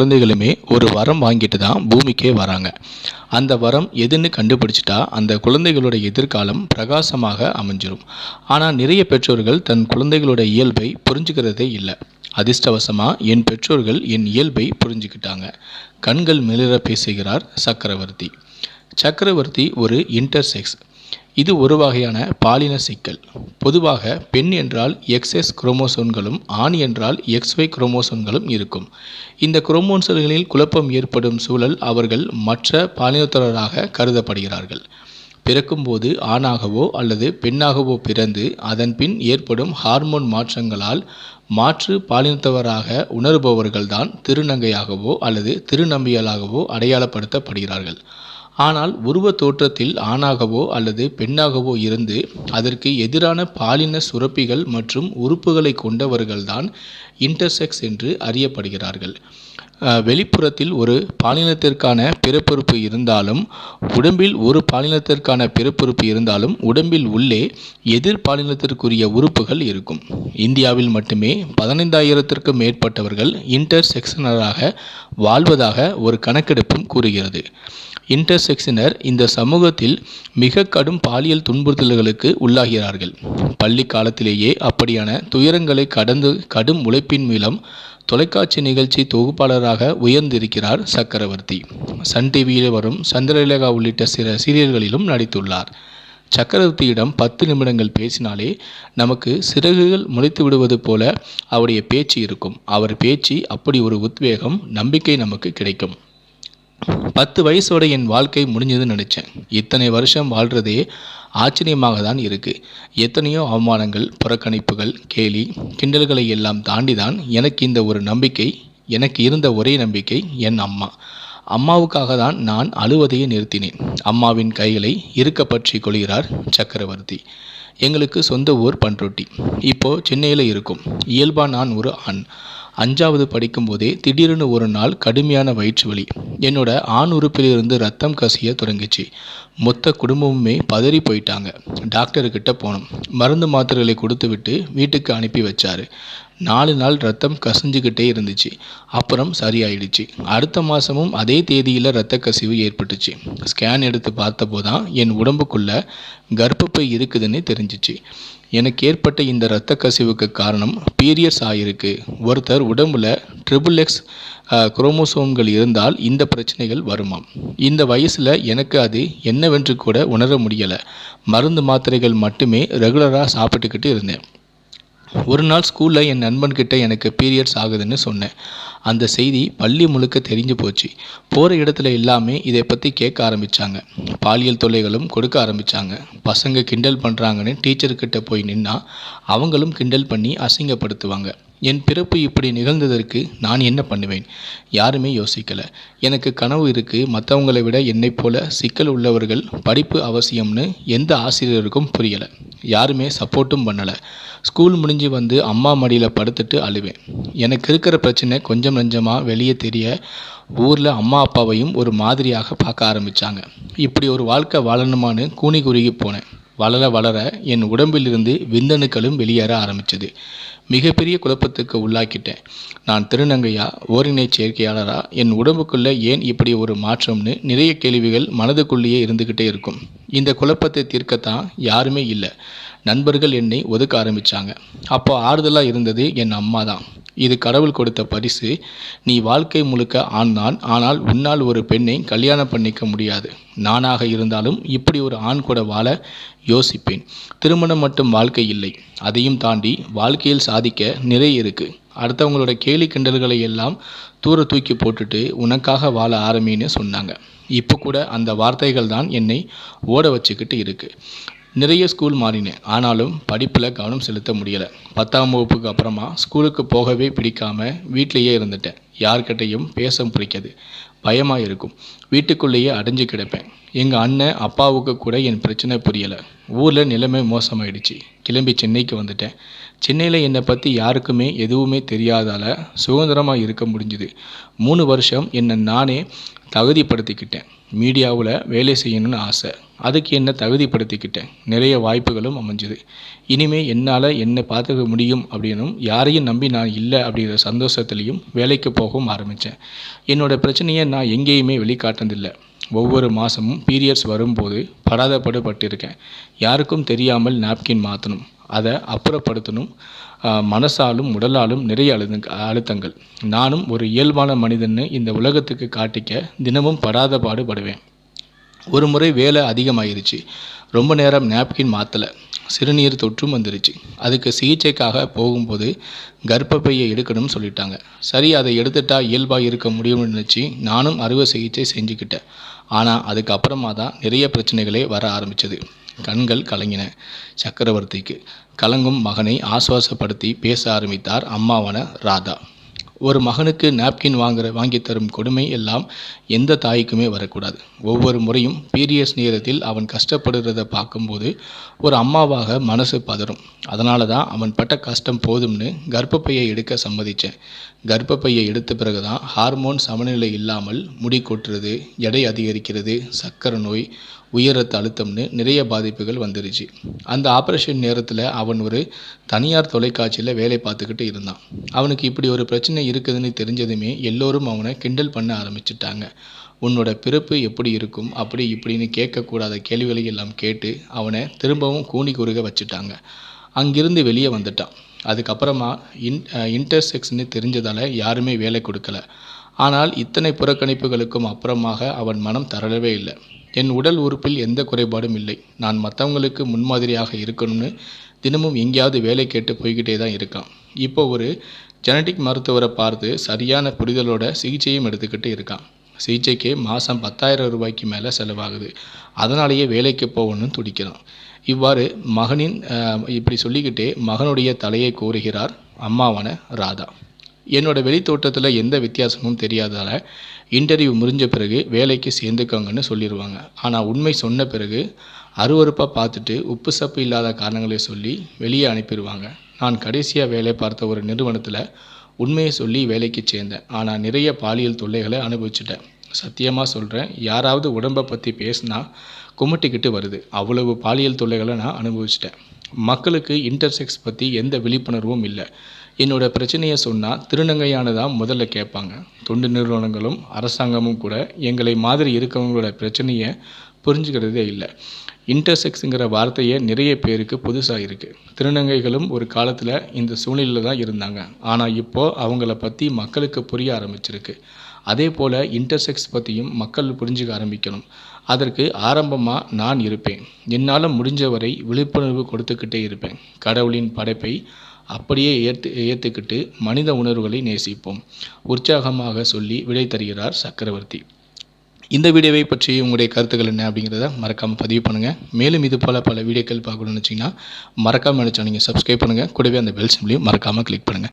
குழந்தைகளுமே ஒரு வரம் வாங்கிட்டு தான் பூமிக்கே வராங்க. அந்த வரம் எதுன்னு கண்டுபிடிச்சிட்டா அந்த குழந்தைகளோட எதிர்காலம் பிரகாசமாக அமைஞ்சிரும். ஆனால் நிறைய பெற்றோர்கள் தன் குழந்தைகளோட இயல்பை புரிஞ்சுக்கிறதே இல்லை. அதிர்ஷ்டவசமாக என் பெற்றோர்கள் என் இயல்பை புரிஞ்சுக்கிட்டாங்க. கண்கள் மிளிர பேசுகிறார் சக்கரவர்த்தி. சக்கரவர்த்தி ஒரு இன்டர்செக்ஸ் இது ஒரு வகையான பாலின சிக்கல். பொதுவாக பெண் என்றால் எக்ஸ்எஸ் குரோமோசோன்களும் ஆண் என்றால் எக்ஸ்ஒய் குரோமோசோன்களும் இருக்கும். இந்த குரோமோசோன்களில் குழப்பம் ஏற்படும் சூழல் அவர்கள் மற்ற பாலினத்தவராக கருதப்படுகிறார்கள். பிறக்கும்போது ஆணாகவோ அல்லது பெண்ணாகவோ பிறந்து அதன் பின் ஏற்படும் ஹார்மோன் மாற்றங்களால் மாற்று பாலினத்தவராக உணர்பவர்கள்தான் திருநங்கையாகவோ அல்லது திருநம்பியலாகவோ அடையாளப்படுத்தப்படுகிறார்கள். ஆனால் உருவ தோற்றத்தில் ஆணாகவோ அல்லது பெண்ணாகவோ இருந்து அதற்கு எதிரான பாலின சுரப்பிகள் மற்றும் உறுப்புகளை கொண்டவர்கள்தான் இன்டர்செக்ஸ் என்று அறியப்படுகிறார்கள். வெளிப்புறத்தில் ஒரு பாலினத்திற்கான பிறப்புறுப்பு இருந்தாலும் உடம்பில் ஒரு பாலினத்திற்கான பிறப்புறுப்பு இருந்தாலும் உடம்பில் உள்ளே எதிர் பாலினத்திற்குரிய உறுப்புகள் இருக்கும். இந்தியாவில் மட்டுமே பதினைந்தாயிரத்திற்கும் மேற்பட்டவர்கள் இன்டர்செக்ஷனராக வாழ்வதாக ஒரு கணக்கெடுப்பும் கூறுகிறது. இன்டர்செக்ஷனர் இந்த சமூகத்தில் மிக கடும் பாலியல் துன்புறுத்தல்களுக்கு உள்ளாகிறார்கள். பள்ளி காலத்திலேயே அப்படியான துயரங்களை கடந்து கடும் உழைப்பின் மூலம் தொலைக்காட்சி நிகழ்ச்சி தொகுப்பாளராக உயர்ந்திருக்கிறார் சக்கரவர்த்தி. சன் டிவியில் வரும் சந்திரலேகா உள்ளிட்ட சில சீரியல்களிலும் நடித்துள்ளார். சக்கரவர்த்தியிடம் பத்து நிமிடங்கள் பேசினாலே நமக்கு சிறகுகள் முளைத்து விடுவது போல அவருடைய பேச்சு இருக்கும். அவர் பேச்சு அப்படி ஒரு உத்வேகம் நம்பிக்கை நமக்கு கிடைக்கும். பத்து வயசோட என் வாழ்க்கை முடிஞ்சதுன்னு நினச்சேன். இத்தனை வருஷம் வாழ்கிறதே ஆச்சரியமாக தான் இருக்குது எத்தனையோ அவமானங்கள் புறக்கணிப்புகள் கேலி கிண்டல்களை எல்லாம் தாண்டி தான் எனக்கு இந்த ஒரு நம்பிக்கை எனக்கு இருந்த ஒரே நம்பிக்கை என் அம்மா. அம்மாவுக்காக தான் நான் அழுவதையே நிறுத்தினேன். அம்மாவின் கைகளை இருக்க பற்றி கொள்கிறார் சக்கரவர்த்தி. எங்களுக்கு சொந்த ஊர் பண்ருட்டி. இப்போ சென்னையில் இருக்கும். இயல்பாக நான் ஒரு ஆண். அஞ்சாவது படிக்கும்போதே திடீர்னு ஒரு நாள் கடுமையான வயிற்று வலி. என்னோட ஆண் உறுப்பிலிருந்து ரத்தம் கசிய தொடங்கிச்சு. மொத்த குடும்பமுமே பதறி போயிட்டாங்க. டாக்டர்கிட்ட போனோம். மருந்து மாத்திரைகளை கொடுத்து விட்டு வீட்டுக்கு அனுப்பி வச்சாரு. நாலு நாள் ரத்தம் கசிஞ்சுக்கிட்டே இருந்துச்சு. அப்புறம் சரியாயிடுச்சு. அடுத்த மாதமும் அதே தேதியில் இரத்த கசிவு ஏற்பட்டுச்சு. ஸ்கேன் எடுத்து பார்த்தபோதான் என் உடம்புக்குள்ளே கர்ப்பப்பை இருக்குதுன்னு தெரிஞ்சிச்சு. எனக்கு ஏற்பட்ட இந்த இரத்த கசிவுக்கு காரணம் பீரியட்ஸ் ஆகிருக்கு ஒருத்தர் உடம்புல ட்ரிபிள் எக்ஸ் குரோமோசோம்கள் இருந்தால் இந்த பிரச்சனைகள் வருமாம். இந்த வயசில் எனக்கு அது என்னவென்று கூட உணர முடியலை. மருந்து மாத்திரைகள் மட்டுமே ரெகுலராக சாப்பிட்டுக்கிட்டு இருந்தேன். ஒரு நாள் ஸ்கூலில் என் நண்பன்கிட்ட எனக்கு பீரியட்ஸ் ஆகுதுன்னு சொன்னேன். அந்த செய்தி பள்ளி முழுக்க தெரிஞ்சு போச்சு. போகிற இடத்துல எல்லாமே இதை பற்றி கேட்க ஆரம்பித்தாங்க பாலியல் தொல்லைகளும் கொடுக்க ஆரம்பித்தாங்க பசங்க கிண்டல் பண்ணுறாங்கன்னு டீச்சர்கிட்ட போய் நின்னா அவங்களும் கிண்டல் பண்ணி அசிங்கப்படுத்துவாங்க. என் பிறப்பு இப்படி நிகழ்ந்ததற்கு நான் என்ன பண்ணுவேன்? யாருமே யோசிக்கலை. எனக்கு கனவு இருக்குது மற்றவங்களை விட என்னைப் போல சிக்கல் உள்ளவர்கள் படிப்பு அவசியம்னு எந்த ஆசிரியருக்கும் புரியலை. யாருமே சப்போர்ட்டும் பண்ணலை. ஸ்கூல் முடிஞ்சு வந்து அம்மா மடியில் படுத்துட்டு அழுவேன். எனக்கு இருக்கிற பிரச்சனை கொஞ்சம் நஞ்சமாக வெளியே தெரிய ஊரில் அம்மா அப்பாவையும் ஒரு மாதிரியாக பார்க்க ஆரம்பித்தாங்க இப்படி ஒரு வாழ்க்கை வாழணுமான்னு கூனி குறுகி போனேன். வளர வளர என் உடம்பிலிருந்து விந்தணுக்களும் வெளியேற ஆரம்பித்தது மிகப்பெரிய குழப்பத்துக்கு உள்ளாக்கிட்டேன். நான் திருநங்கையா ஓரினை சேர்க்கையாளரா? என் உடம்புக்குள்ளே ஏன் இப்படி ஒரு மாற்றம்னு நிறைய கேள்விகள் மனதுக்குள்ளேயே இருந்துக்கிட்டே இருக்கும். இந்த குழப்பத்தை தீர்க்கத்தான் யாருமே இல்லை. நண்பர்கள் என்னை ஒதுக்க ஆரம்பித்தாங்க அப்போ ஆறுதலாக இருந்தது என் அம்மா தான் இது கடவுள் கொடுத்த பரிசு. நீ வாழ்க்கை முழுக்க ஆண் தான் ஆனால் உன்னால் ஒரு பெண்ணை கல்யாணம் பண்ணிக்க முடியாது. நானாக இருந்தாலும் இப்படி ஒரு ஆண் கூட வாழ யோசிப்பேன். திருமணம் மட்டும் வாழ்க்கை இல்லை. அதையும் தாண்டி வாழ்க்கையில் சாதிக்க நிறைய இருக்குது அடுத்தவங்களோட கேலி கிண்டல்களை எல்லாம் தூர தூக்கி போட்டுட்டு உனக்காக வாழ ஆரம்பின்னு சொன்னாங்க. இப்போ கூட அந்த வார்த்தைகள் தான் என்னை ஓட வச்சுக்கிட்டு இருக்குது நிறைய ஸ்கூல் மாறினேன் ஆனாலும் படிப்பில் கவனம் செலுத்த முடியலை. பத்தாம் வகுப்புக்கு அப்புறமா ஸ்கூலுக்கு போகவே பிடிக்காமல் வீட்டிலேயே இருந்துட்டேன். யார்கிட்டையும் பேச பிடிக்காது. பயமாக இருக்கும் வீட்டுக்குள்ளேயே அடைஞ்சு கிடப்பேன். எங்கள் அண்ணன் அப்பாவுக்கு கூட என் பிரச்சனை புரியலை. ஊரில் நிலைமை மோசமாயிடுச்சு. கிளம்பி சென்னைக்கு வந்துட்டேன். சென்னையில் என்னை பற்றி யாருக்குமே எதுவுமே தெரியாதால சுதந்திரமாக இருக்க முடிஞ்சுது. மூணு வருஷம் என்னை நானே தகுதிப்படுத்திக்கிட்டேன். மீடியாவில் வேலை செய்யணும்னு ஆசை. அதுக்கு என்ன தகுதிப்படுத்திக்கிட்டேன்? நிறைய வாய்ப்புகளும் அமைஞ்சுது. இனிமேல் என்னால் என்னை பார்த்துக்க முடியும் அப்படின்னும் யாரையும் நம்பி நான் இல்லை அப்படிங்கிற சந்தோஷத்துலேயும் வேலைக்கு போகவும் ஆரம்பித்தேன் என்னோட பிரச்சனையை நான் எங்கேயுமே வெளிக்காட்டினதில்லை. ஒவ்வொரு மாதமும் பீரியட்ஸ் வரும்போது படாதப்படுபட்டிருக்கேன் யாருக்கும் தெரியாமல் நாப்கின் மாற்றணும் அதை அப்புறப்படுத்தணும். மனசாலும் உடலாலும் நிறைய அழுத அழுத்தங்கள். நானும் ஒரு இயல்பான மனிதன்னு இந்த உலகத்துக்கு காட்டிக்க தினமும் படாத பாடுபடுவேன். ஒரு முறை வேலை அதிகமாயிருச்சு. ரொம்ப நேரம் நாப்கின் மாற்றலை சிறுநீர் தொற்றும் வந்துருச்சு. அதுக்கு சிகிச்சைக்காக போகும்போது கர்ப்பப்பையை எடுக்கணும்னு சொல்லிட்டாங்க. சரி அதை எடுத்துட்டா இயல்பாக இருக்க முடியும்னு நினச்சி நானும் அறுவை சிகிச்சை செஞ்சுக்கிட்டேன். ஆனால் அதுக்கப்புறமா தான் நிறைய பிரச்சனைகளே வர ஆரம்பிச்சது. கண்கள் கலங்கின. சக்கரவர்த்திக்கு கலங்கும் மகனை ஆசுவாசப்படுத்தி பேச ஆரம்பித்தார் அம்மாவான ராதா. ஒரு மகனுக்கு நாப்கின் வாங்குற வாங்கி தரும் கொடுமை எல்லாம் எந்த தாய்க்குமே வரக்கூடாது. ஒவ்வொரு முறையும் பீரியட்ஸ் நேரத்தில் அவன் கஷ்டப்படுறத பார்க்கும்போது ஒரு அம்மாவாக மனசு பதறும். அதனால தான் அவன் பட்ட கஷ்டம் போதும்னு கர்ப்பப்பையை எடுக்க சம்மதிச்சேன். கர்ப்பப்பையை எடுத்த பிறகு தான் ஹார்மோன் சமநிலை இல்லாமல் முடி கொட்டுறது எடை அதிகரிக்கிறது சக்கரை நோய் உயர் ரத்த அழுத்தம்னு நிறைய பாதிப்புகள் வந்துருச்சு. அந்த ஆப்ரேஷன் நேரத்தில் அவன் ஒரு தனியார் தொலைக்காட்சியில் வேலை பார்த்துக்கிட்டு இருந்தான். அவனுக்கு இப்படி ஒரு பிரச்சனை இருக்குதுன்னு தெரிஞ்சதுமே எல்லோரும் அவனை கிண்டல் பண்ண ஆரம்பிச்சிட்டாங்க. உன்னோட பிறப்பு எப்படி இருக்கும்? அப்படி இப்படின்னு கேட்கக்கூடாத கேள்விகளை எல்லாம் கேட்டு அவனை திரும்பவும் கூனி குறுக வச்சுட்டாங்க. அங்கிருந்து வெளியே வந்துட்டான். அதுக்கப்புறமா இன் இன்டர்செக்ஸ்னு தெரிஞ்சதால் யாருமே வேலை கொடுக்கல. ஆனால் இத்தனை புறக்கணிப்புகளுக்கும் அப்புறமாக அவன் மனம் தரவே இல்லை. என் உடல் உறுப்பில் எந்த குறைபாடும் இல்லை. நான் மற்றவங்களுக்கு முன்மாதிரியாக இருக்கணும்னு தினமும் எங்கேயாவது வேலை கேட்டு போய்கிட்டே தான் இருக்கான். இப்போ ஒரு ஜெனடிக் மருத்துவரை பார்த்து சரியான புரிதலோட சிகிச்சையும் எடுத்துக்கிட்டு இருக்கான். சிகிச்சைக்கு மாதம் பத்தாயிரம் ரூபாய்க்கு மேலே செலவாகுது. அதனாலேயே வேலைக்கு போகணும்னு துடிக்கிறான். இவ்வாறு மகனின் இப்படி சொல்லிக்கிட்டே மகனுடைய தலையை கோருகிறார் அம்மாவான ராதா. என்னோட வெளித்தோட்டத்தில் எந்த வித்தியாசமும் தெரியாதால் இன்டர்வியூ முடிஞ்ச பிறகு வேலைக்கு சேர்ந்துக்கோங்கன்னு சொல்லிடுவாங்க ஆனால் உண்மை சொன்ன பிறகு அருவருப்பாக பார்த்துட்டு உப்பு சப்பு இல்லாத காரணங்களை சொல்லி வெளியே அனுப்பிடுவாங்க நான் கடைசியாக வேலை பார்த்த ஒரு நிறுவனத்தில் உண்மையை சொல்லி வேலைக்கு சேர்ந்தேன். ஆனால் நிறைய பாலியல் தொல்லைகளை அனுபவிச்சிட்டேன். சத்தியமாக சொல்கிறேன் யாராவது உடம்பை பற்றி பேசினா குமட்டிக்கிட்டு வருது. அவ்வளவு பாலியல் தொல்லைகளை நான் அனுபவிச்சிட்டேன். மக்களுக்கு இன்டர்செக்ஸ் பற்றி எந்த விழிப்புணர்வும் இல்லை. என்னோட பிரச்சனையை சொன்னால் திருநங்கையானதான் முதல்ல கேட்பாங்க. தொண்டு நிறுவனங்களும் அரசாங்கமும் கூட எங்களை மாதிரி இருக்கவங்களோட பிரச்சனையை புரிஞ்சுக்கிறதே இல்லை. இன்டர்செக்ஸுங்கிற வார்த்தையே நிறைய பேருக்கு புதுசாக இருக்குது திருநங்கைகளும் ஒரு காலத்தில் இந்த சூழ்நிலையில் தான் இருந்தாங்க. ஆனால் இப்போது அவங்கள பற்றி மக்களுக்கு புரிய ஆரம்பிச்சிருக்கு. அதே போல் இன்டர்செக்ஸ் பற்றியும் மக்கள் புரிஞ்சுக்க ஆரம்பிக்கணும். அதற்கு ஆரம்பமாக நான் இருப்பேன். என்னால் முடிஞ்சவரை விழிப்புணர்வு கொடுத்துக்கிட்டே இருப்பேன். கடவுளின் படைப்பை அப்படியே ஏற்று ஏற்றுக்கிட்டு மனித உணர்வுகளை நேசிப்போம். உற்சாகமாக சொல்லி விடை தருகிறார் சக்கரவர்த்தி. இந்த வீடியோவை பற்றி உங்களுடைய கருத்துக்கள் என்ன அப்படிங்கிறத மறக்காமல் பதிவு பண்ணுங்கள் மேலும் இது போல் பல வீடியோக்கள் பார்க்கணும்னு வச்சிங்கன்னா மறக்காமல் நினச்சா நீங்கள் சப்ஸ்கிரைப் பண்ணுங்கள் கூடவே அந்த பெல் சிம்லையும் மறக்காமல் கிளிக் பண்ணுங்கள்